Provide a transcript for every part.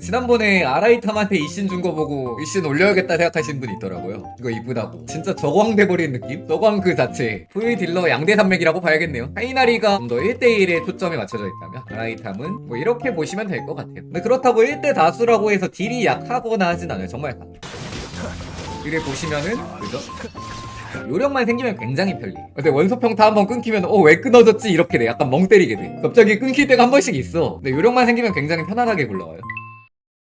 지난번에 아라이탐한테 이신 준 거 보고 이신 올려야겠다 생각하시는 분 있더라고요. 이거 이쁘다고. 진짜 저광돼 버린 느낌? 저광 그 자체. V 딜러 양대 산맥이라고 봐야겠네요. 하이나리가 좀 더 1대1에 초점이 맞춰져 있다면 아라이탐은 뭐 이렇게 보시면 될 것 같아요. 근데 그렇다고 1대 다수라고 해서 딜이 약하거나 하진 않아요. 정말 강해요. 이래 보시면은 그죠? 요령만 생기면 굉장히 편리. 근데 원소 평타 한 번 끊기면 어 왜 끊어졌지 이렇게 돼. 약간 멍 때리게 돼. 갑자기 끊길 때가 한 번씩 있어. 근데 요령만 생기면 굉장히 편안하게 굴러가요.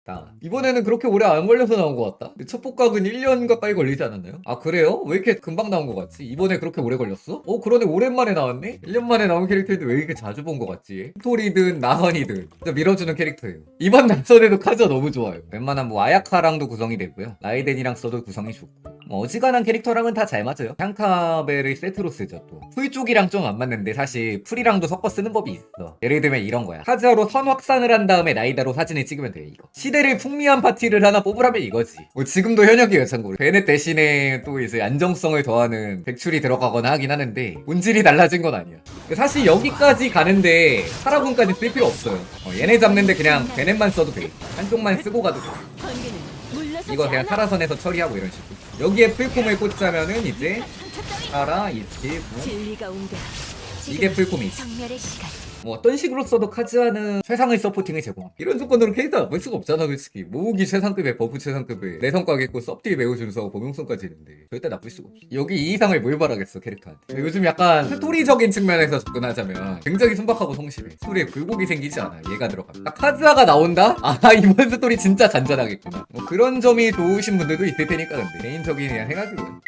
다음. 이번에는 그렇게 오래 안 걸려서 나온 것 같다. 첫 복각은 1년 가까이 걸리지 않았나요? 아 그래요? 왜 이렇게 금방 나온 것 같지? 이번에 그렇게 오래 걸렸어? 어 그러네 오랜만에 나왔네? 1년 만에 나온 캐릭터인데 왜 이렇게 자주 본 것 같지? 스토리든 나선이든 진짜 밀어주는 캐릭터예요. 이번 낙선에도 카즈가 너무 좋아요. 웬만한 뭐 아야카랑도 구성이 되고요. 라이덴이랑 써도 구성이 좋고 뭐 어지간한 캐릭터랑은 다 잘 맞아요. 향카벨을 세트로 쓰죠 또. 풀 쪽이랑 좀 안 맞는데 사실 풀이랑도 섞어 쓰는 법이 있어. 예를 들면 이런 거야. 카즈아로 선 확산을 한 다음에 나이다로 사진을 찍으면 돼 이거. 시대를 풍미한 파티를 하나 뽑으라면 이거지. 뭐 지금도 현역이에요 참고로. 베넷 대신에 또 이제 안정성을 더하는 백출이 들어가거나 하긴 하는데 본질이 달라진 건 아니야. 사실 여기까지 가는데 사라군까지 쓸 필요 없어요. 어, 얘네 잡는데 그냥 베넷만 써도 돼. 한쪽만 쓰고 가도 돼. 이거 그냥. 타라선에서 처리하고 이런 식으로. 여기에 풀콤을 꽂자면은 이제 이치, 뭐, 진리가 온다. 이게 풀콤이지. 정멸의 시간. 뭐 어떤 식으로 써도 카즈하는 최상의 서포팅을 제공함. 이런 조건으로 캐릭터 나쁠 수가 없잖아 솔직히. 모으기 최상급에 버프 최상급에 내성과가 있고 섭딜 매우 준수하고 범용성까지 있는데 절대 나쁠 수가 없어. 여기 이 이상을 뭘 바라겠어 캐릭터한테. 요즘 약간 스토리적인 측면에서 접근하자면 굉장히 순박하고 성실해. 스토리에 굴곡이 생기지 않아. 얘가 들어가면. 딱 카즈아가 나온다? 아 이번 스토리 진짜 잔잔하겠구나. 뭐 그런 점이 좋으신 분들도 있을 테니까 근데 개인적인 생각이고요.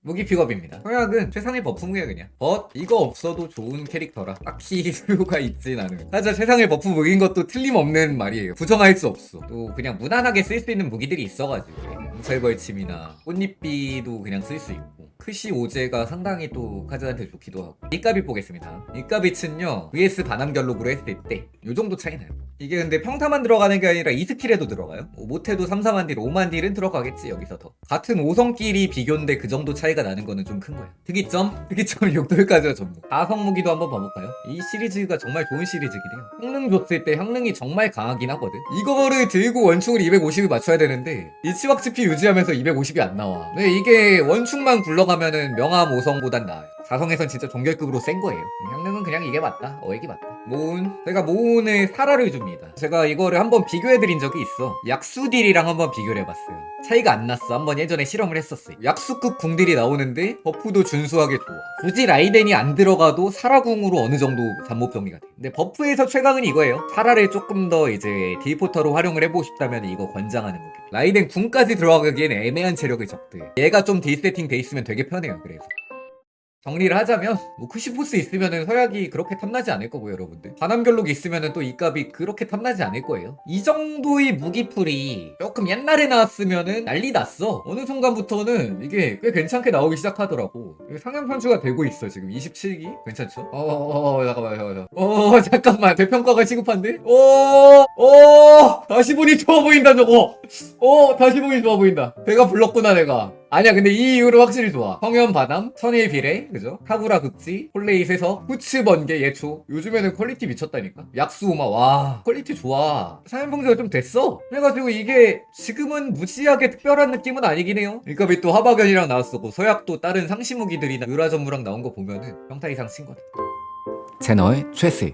무기 픽업입니다. 서약은 최상의 버프무게 그냥. 벗 이거 없어도 좋은 캐릭터라 딱히 수요가 있진 않은. 사실 최상의 버프 무기인 것도 틀림없는 말이에요. 부정할 수 없어. 또 그냥 무난하게 쓸 수 있는 무기들이 있어가지고 뭉철벌 침이나 꽃잎비도 그냥 쓸 수 있고. 크시 오제가 상당히 또 카즈한테 좋기도 하고. 이까비 보겠습니다. 이까비츠는요 vs 반함결록으로 했을 때요 정도 차이 나요. 이게 근데 평타만 들어가는 게 아니라 이 스킬에도 들어가요. 뭐 못해도 3, 4만 딜, 5만 딜은 들어가겠지 여기서 더. 같은 5성끼리 비교인데 그 정도 차이가 나는 거는 좀 큰 거야. 특이점? 특이점 6돌까지가 전부. 4성 무기도 한번 봐볼까요? 이 시리즈가 정말 좋은 시리즈긴 해요. 향릉 줬을 때 향릉이 정말 강하긴 하거든. 이거를 들고 원충을 250을 맞춰야 되는데 이 치박치피 유지하면서 250이 안 나와. 근데 이게 원충만 굴러가면은 명암 5성보단 나아요. 4성에선 진짜 종결급으로 센 거예요. 향릉은 그냥 이게 맞다. 어이게 맞다. 모은. 제가 모은에 사라를 줍니다. 제가 이거를 한번 비교해드린 적이 있어. 약수딜이랑 한번 비교를 해봤어요. 차이가 안 났어. 한번 예전에 실험을 했었어요. 약수급 궁딜이 나오는데 버프도 준수하게 좋아. 굳이 라이덴이 안 들어가도 사라궁으로 어느 정도 잠못 정리가 돼. 근데 버프에서 최강은 이거예요. 사라를 조금 더 이제 딜포터로 활용을 해보고 싶다면 이거 권장하는 무기. 라이덴 궁까지 들어가기엔 애매한 체력의 적들. 얘가 좀 딜 세팅 돼 있으면 되게 편해요. 그래서. 정리를 하자면 뭐 크시포스 있으면은 서약이 그렇게 탐나지 않을 거고요 여러분들. 반함결록이 있으면은 또 이 값이 그렇게 탐나지 않을 거예요. 이 정도의 무기풀이 조금 옛날에 나왔으면은 난리 났어. 어느 순간부터는 이게 꽤 괜찮게 나오기 시작하더라고. 이게 상향 편수가 되고 있어 지금. 27기 괜찮죠? 어어어 잠깐만 잠깐만. 어 잠깐만. 대평가가 시급한데? 어어 다시 보니 좋아 보인다 저거. 어 다시 보니 좋아 보인다. 배가 불렀구나 내가 아니야 근데 이 이후로 확실히 좋아. 성현 바담 선의 비례 그죠? 카구라 극지 홀레이 세서 후츠 번개 예초 요즘에는 퀄리티 미쳤다니까. 약수 오마 와 퀄리티 좋아. 사연 봉제가 좀 됐어. 그래가지고 이게 지금은 무지하게 특별한 느낌은 아니긴 해요. 그러니까 또 하바견이랑 나왔었고 서약도 다른 상시 무기들이나 유라 전무랑 나온 거 보면은 평타 이상 친 거다. 채널 최스